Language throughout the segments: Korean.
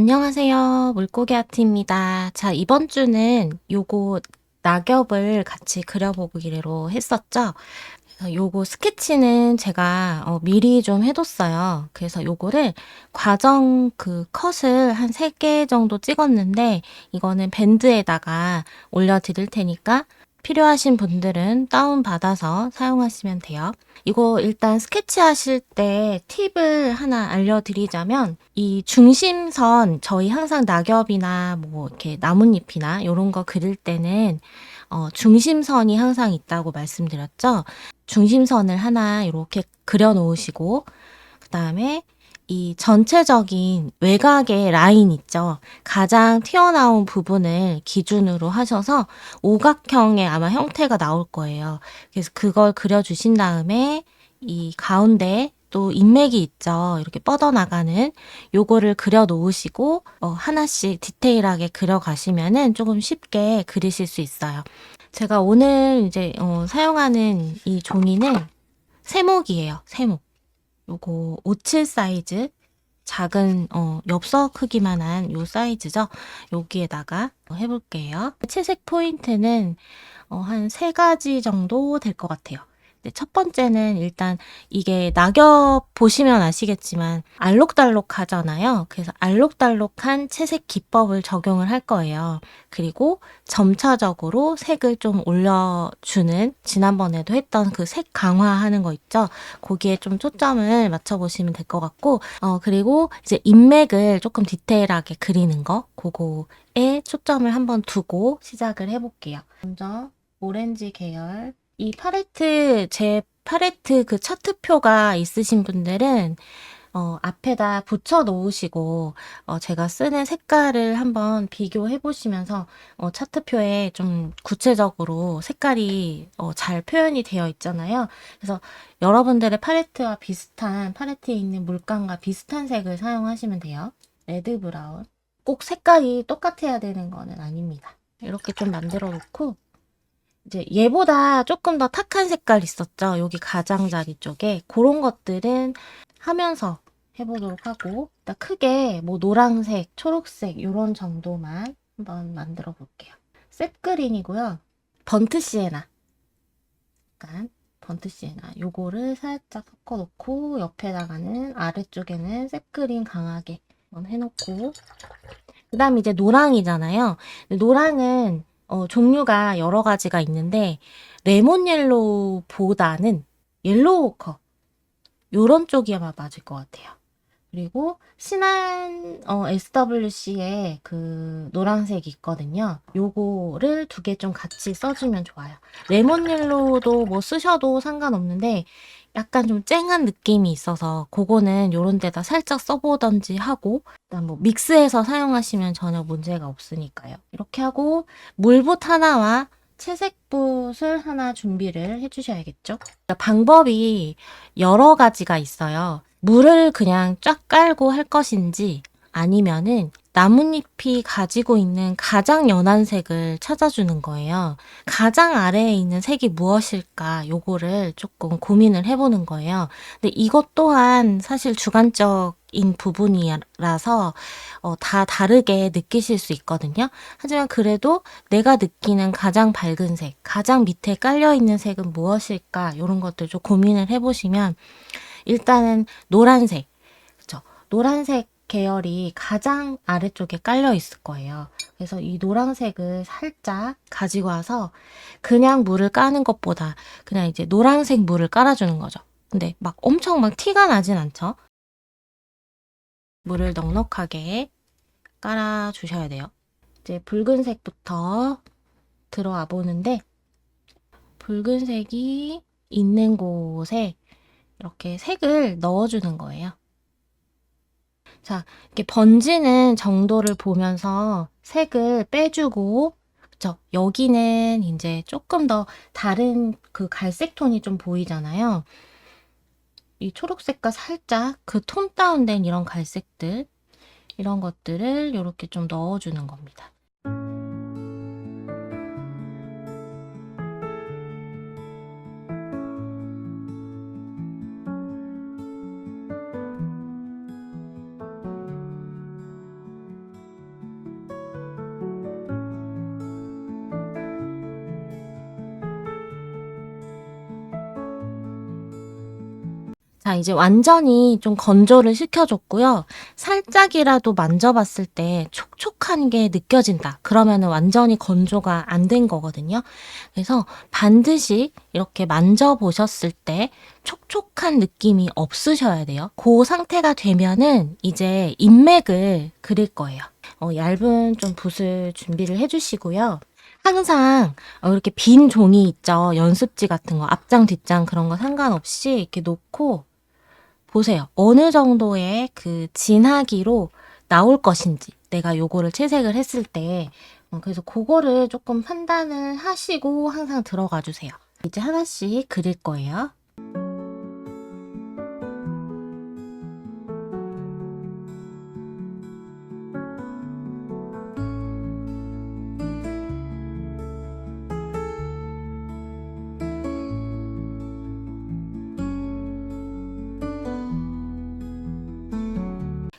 안녕하세요. 물고기 아트입니다. 자, 이번 주는 요거 낙엽을 같이 그려보기로 했었죠. 요거 스케치는 제가 어, 미리 좀 해뒀어요. 그래서 요거를 과정 그 컷을 한 3개 정도 찍었는데 이거는 밴드에다가 올려드릴 테니까 필요하신 분들은 다운받아서 사용하시면 돼요. 이거 일단 스케치 하실 때 팁을 하나 알려드리자면 이 중심선 저희 항상 낙엽이나 뭐 이렇게 나뭇잎이나 이런 거 그릴 때는 어, 중심선이 항상 있다고 말씀드렸죠. 중심선을 하나 이렇게 그려 놓으시고 그 다음에 이 전체적인 외곽의 라인 있죠. 가장 튀어나온 부분을 기준으로 하셔서 오각형의 아마 형태가 나올 거예요. 그래서 그걸 그려주신 다음에 이 가운데 또 인맥이 있죠. 이렇게 뻗어나가는 요거를 그려 놓으시고 어, 하나씩 디테일하게 그려 가시면은 조금 쉽게 그리실 수 있어요. 제가 오늘 이제 어, 사용하는 이 종이는 세목이에요. 세목. 요거 57 사이즈 작은 어, 엽서 크기만한 요 사이즈죠. 여기에다가 해볼게요. 채색 포인트는 어, 한 세 가지 정도 될 것 같아요. 네, 첫 번째는 일단 이게 낙엽 보시면 아시겠지만 알록달록 하잖아요. 그래서 알록달록한 채색 기법을 적용을 할 거예요. 그리고 점차적으로 색을 좀 올려주는 지난번에도 했던 그 색 강화하는 거 있죠. 거기에 좀 초점을 맞춰보시면 될 것 같고, 어, 그리고 이제 인맥을 조금 디테일하게 그리는 거, 그거에 초점을 한번 두고 시작을 해볼게요. 먼저 오렌지 계열 이 팔레트, 제 팔레트 그 차트표가 있으신 분들은 어, 앞에다 붙여 놓으시고, 어, 제가 쓰는 색깔을 한번 비교해 보시면서, 어, 차트표에 좀 구체적으로 색깔이, 어, 잘 표현이 되어 있잖아요. 그래서 여러분들의 팔레트와 비슷한, 팔레트에 있는 물감과 비슷한 색을 사용하시면 돼요. 레드 브라운. 꼭 색깔이 똑같아야 되는 거는 아닙니다. 이렇게 좀 만들어 놓고, 이제 얘보다 조금 더 탁한 색깔 있었죠. 여기 가장자리 쪽에. 그런 것들은 하면서 해보도록 하고 일단 크게 뭐 노란색, 초록색 이런 정도만 한번 만들어 볼게요. 셉그린이고요. 번트 시에나. 약간 번트 시에나. 요거를 살짝 섞어 놓고 옆에다가는 아래쪽에는 셉그린 강하게 한번 해놓고 그 다음 이제 노랑이잖아요. 노랑은 어, 종류가 여러 가지가 있는데 레몬 옐로우보다는 옐로우 컵 요런 쪽이 아마 맞을 것 같아요. 그리고 신한 어, SWC의 그 노란색이 있거든요. 요거를 두 개 좀 같이 써주면 좋아요. 레몬 옐로우도 뭐 쓰셔도 상관없는데 약간 좀 쨍한 느낌이 있어서 그거는 요런 데다 살짝 써보던지 하고 일단 뭐 믹스해서 사용하시면 전혀 문제가 없으니까요. 이렇게 하고 물붓 하나와 채색붓을 하나 준비를 해주셔야겠죠. 방법이 여러 가지가 있어요. 물을 그냥 쫙 깔고 할 것인지 아니면은 나뭇잎이 가지고 있는 가장 연한 색을 찾아주는 거예요. 가장 아래에 있는 색이 무엇일까? 요거를 조금 고민을 해보는 거예요. 근데 이것 또한 사실 주관적 인 부분이라서 어, 다 다르게 느끼실 수 있거든요. 하지만 그래도 내가 느끼는 가장 밝은 색, 가장 밑에 깔려 있는 색은 무엇일까? 이런 것들 좀 고민을 해보시면 일단은 노란색, 그렇죠? 노란색 계열이 가장 아래쪽에 깔려 있을 거예요. 그래서 이 노란색을 살짝 가지고 와서 그냥 물을 까는 것보다 그냥 이제 노란색 물을 깔아주는 거죠. 근데 막 엄청 막 티가 나진 않죠. 물을 넉넉하게 깔아주셔야 돼요. 이제 붉은색부터 들어와 보는데 붉은색이 있는 곳에 이렇게 색을 넣어주는 거예요. 자, 이렇게 번지는 정도를 보면서 색을 빼주고, 그쵸? 여기는 이제 조금 더 다른 그 갈색 톤이 좀 보이잖아요. 이 초록색과 살짝 그 톤 다운된 이런 갈색들, 이런 것들을 이렇게 좀 넣어주는 겁니다. 자, 이제 완전히 좀 건조를 시켜줬고요. 살짝이라도 만져봤을 때 촉촉한 게 느껴진다. 그러면은 완전히 건조가 안 된 거거든요. 그래서 반드시 이렇게 만져보셨을 때 촉촉한 느낌이 없으셔야 돼요. 그 상태가 되면은 이제 인맥을 그릴 거예요. 어, 얇은 좀 붓을 준비를 해주시고요. 항상 어, 이렇게 빈 종이 있죠. 연습지 같은 거, 앞장, 뒷장 그런 거 상관없이 이렇게 놓고 보세요. 어느 정도의 그 진하기로 나올 것인지 내가 요거를 채색을 했을 때 어, 그래서 그거를 조금 판단을 하시고 항상 들어가 주세요. 이제 하나씩 그릴 거예요.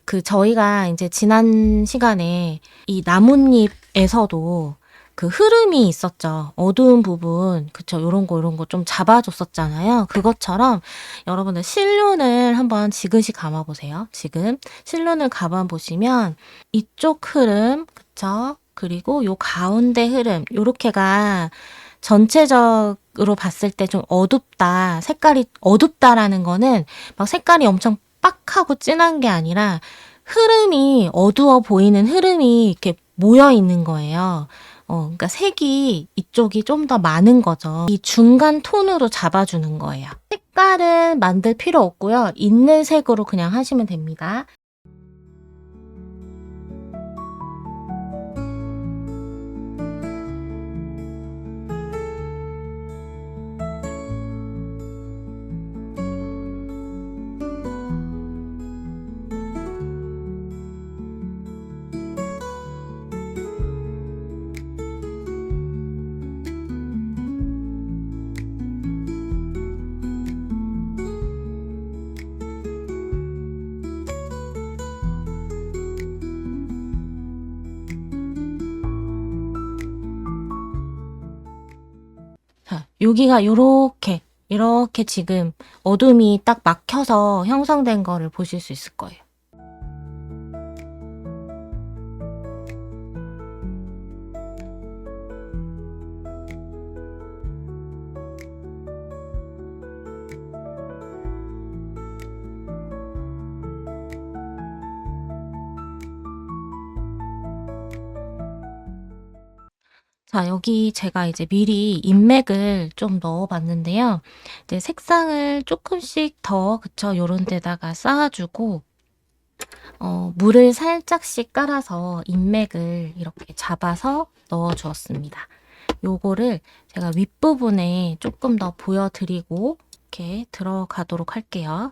그 저희가 이제 지난 시간에 이 나뭇잎에서도 그 흐름이 있었죠. 어두운 부분, 그쵸. 요런 거, 요런 거 좀 잡아줬었잖아요. 그것처럼 여러분들 실눈을 한번 지그시 감아보세요. 지금. 실눈을 감아보시면 이쪽 흐름, 그쵸. 그리고 요 가운데 흐름, 요렇게가 전체적으로 봤을 때 좀 어둡다. 색깔이 어둡다라는 거는 막 색깔이 엄청 빡하고 진한 게 아니라 흐름이 어두워 보이는 흐름이 이렇게 모여 있는 거예요. 어, 그러니까 색이 이쪽이 좀 더 많은 거죠. 이 중간 톤으로 잡아주는 거예요. 색깔은 만들 필요 없고요. 있는 색으로 그냥 하시면 됩니다. 여기가 요렇게, 이렇게 지금 어둠이 딱 막혀서 형성된 거를 보실 수 있을 거예요. 자, 여기 제가 이제 미리 인맥을 좀 넣어 봤는데요. 이제 색상을 조금씩 더, 그쵸, 요런 데다가 쌓아주고, 어, 물을 살짝씩 깔아서 인맥을 이렇게 잡아서 넣어 주었습니다. 요거를 제가 윗부분에 조금 더 보여드리고, 이렇게 들어가도록 할게요.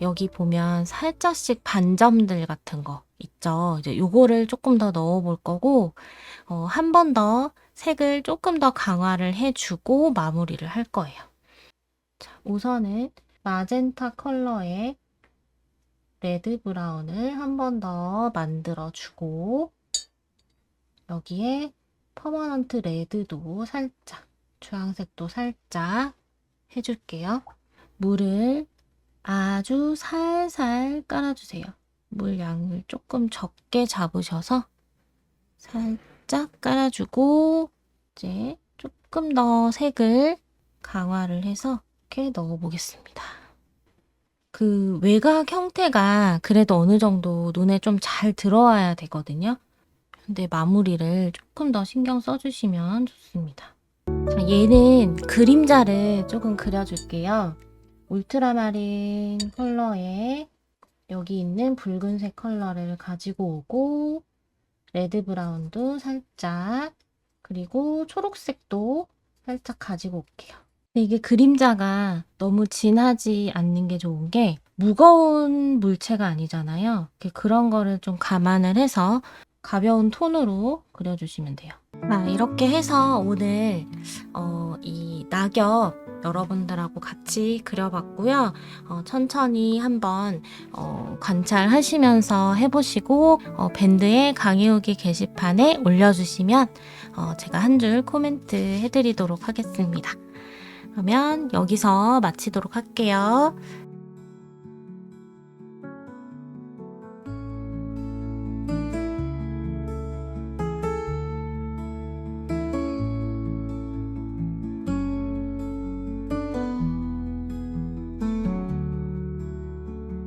여기 보면 살짝씩 반점들 같은 거 있죠. 이제 요거를 조금 더 넣어 볼 거고, 어, 한 번 더 색을 조금 더 강화를 해주고 마무리를 할 거예요. 자, 우선은 마젠타 컬러의 레드 브라운을 한 번 더 만들어 주고, 여기에 퍼머넌트 레드도 살짝, 주황색도 살짝 해줄게요. 물을 아주 살살 깔아주세요. 물 양을 조금 적게 잡으셔서 살짝 깔아주고 이제 조금 더 색을 강화를 해서 이렇게 넣어보겠습니다. 그 외곽 형태가 그래도 어느 정도 눈에 좀 잘 들어와야 되거든요. 근데 마무리를 조금 더 신경 써주시면 좋습니다. 자, 얘는 그림자를 조금 그려줄게요. 울트라마린 컬러에 여기 있는 붉은색 컬러를 가지고 오고 레드 브라운도 살짝 그리고 초록색도 살짝 가지고 올게요. 이게 그림자가 너무 진하지 않는 게 좋은 게 무거운 물체가 아니잖아요. 그런 거를 좀 감안을 해서 가벼운 톤으로 그려주시면 돼요. 자, 이렇게 해서 오늘 어, 이 낙엽 여러분들하고 같이 그려봤고요. 어, 천천히 한번 어, 관찰하시면서 해보시고 어, 밴드의 강의후기 게시판에 올려주시면 어, 제가 한 줄 코멘트 해드리도록 하겠습니다. 그러면 여기서 마치도록 할게요.